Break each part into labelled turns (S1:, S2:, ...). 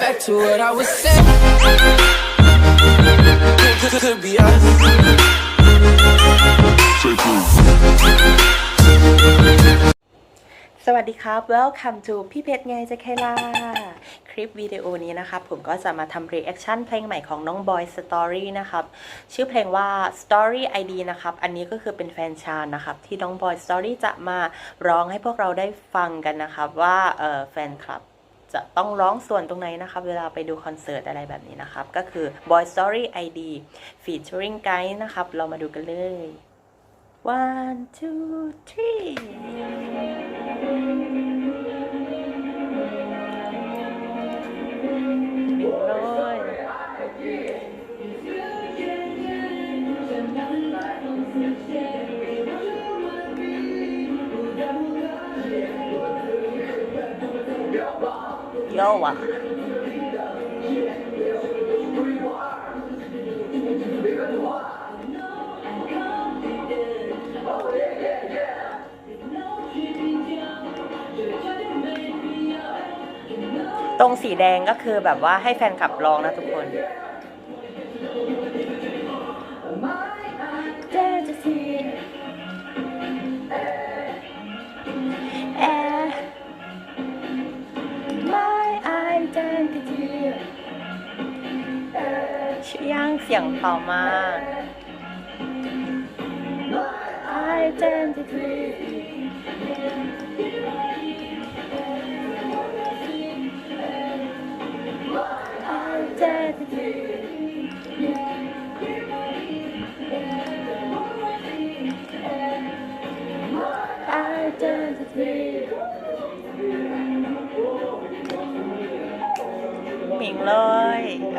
S1: back to what I was saying. Could, could, could be us.
S2: สวัสดีครับ Welcome to พี่เพชรไงจะเคลาคลิปวิดีโอนี้นะครับผมก็จะมาทำ reaction เพลงใหม่ของน้อง Boy Story นะครับ ชื่อเพลงว่า Story ID นะครับ อันนี้ก็คือเป็นแฟนชานนะครับ ที่น้อง Boy Story จะมาร้องให้พวกเราได้ฟังกันนะครับ ว่าแฟนคลับ จะต้องร้องส่วนตรงไหนนะครับเวลาไปดูคอนเสิร์ตอะไรแบบนี้นะครับ ก็คือ Boy Story ID featuring Guide นะครับ เรามาดูกันเลย one two three โยว่ะตรงสีแดงก็คือแบบว่าให้แฟนคลับร้องนะทุกคน ย่างเสียงเบามาก Identity Identity หมิงเลย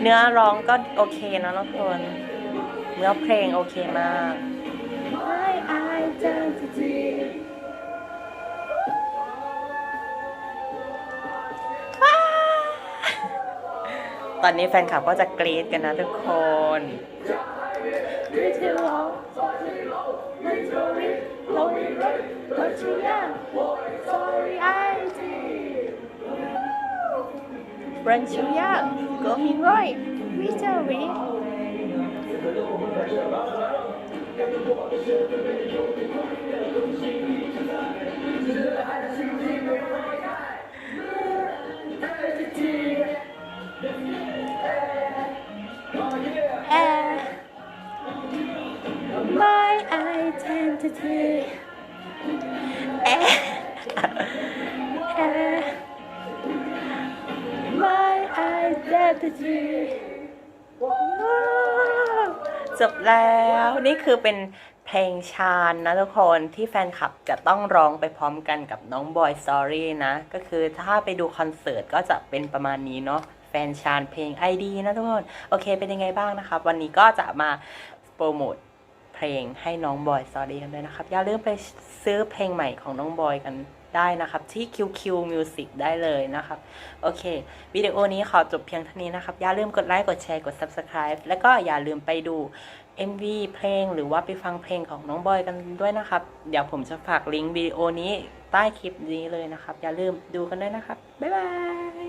S2: เนื้อร้องก็โอเคนะทุกคนเนื้อเพลงโอเคมาก My identity ตอนนี้แฟนคลับก็จะกรี๊ดกันนะทุกคน รันชูยาโกมินร้อยวิจารีแอ identity แอแอ my identity จบแล้วนี่คือเป็นเพลงชาญนะทุกคนที่แฟนคลับจะต้องร้องไปพร้อมกันกับน้องบอยสตอรี่นะ ก็คือถ้าไปดูคอนเสิร์ตก็จะเป็นประมาณนี้เนาะแฟนชาญเพลง ID นะทุกคน โอเคเป็นยังไงบ้างนะครับ วันนี้ก็จะมาโปรโมท เพลงให้น้องบอยสตอรี่กันด้วยนะครับ อย่าลืมไปซื้อเพลงใหม่ของน้องบอยกันได้นะครับ ที่ QQ Music ได้เลยนะครับ โอเค วิดีโอนี้ขอจบเพียงเท่านี้นะครับ อย่าลืมกดไลค์กดแชร์กด Subscribe แล้วก็อย่าลืมไปดู MV เพลงหรือว่าไปฟังเพลงของน้องบอยกันด้วยนะครับ เดี๋ยวผมจะฝากลิงก์วิดีโอนี้ใต้คลิปนี้เลยนะครับ อย่าลืมดูกันด้วยนะครับ บ๊ายบาย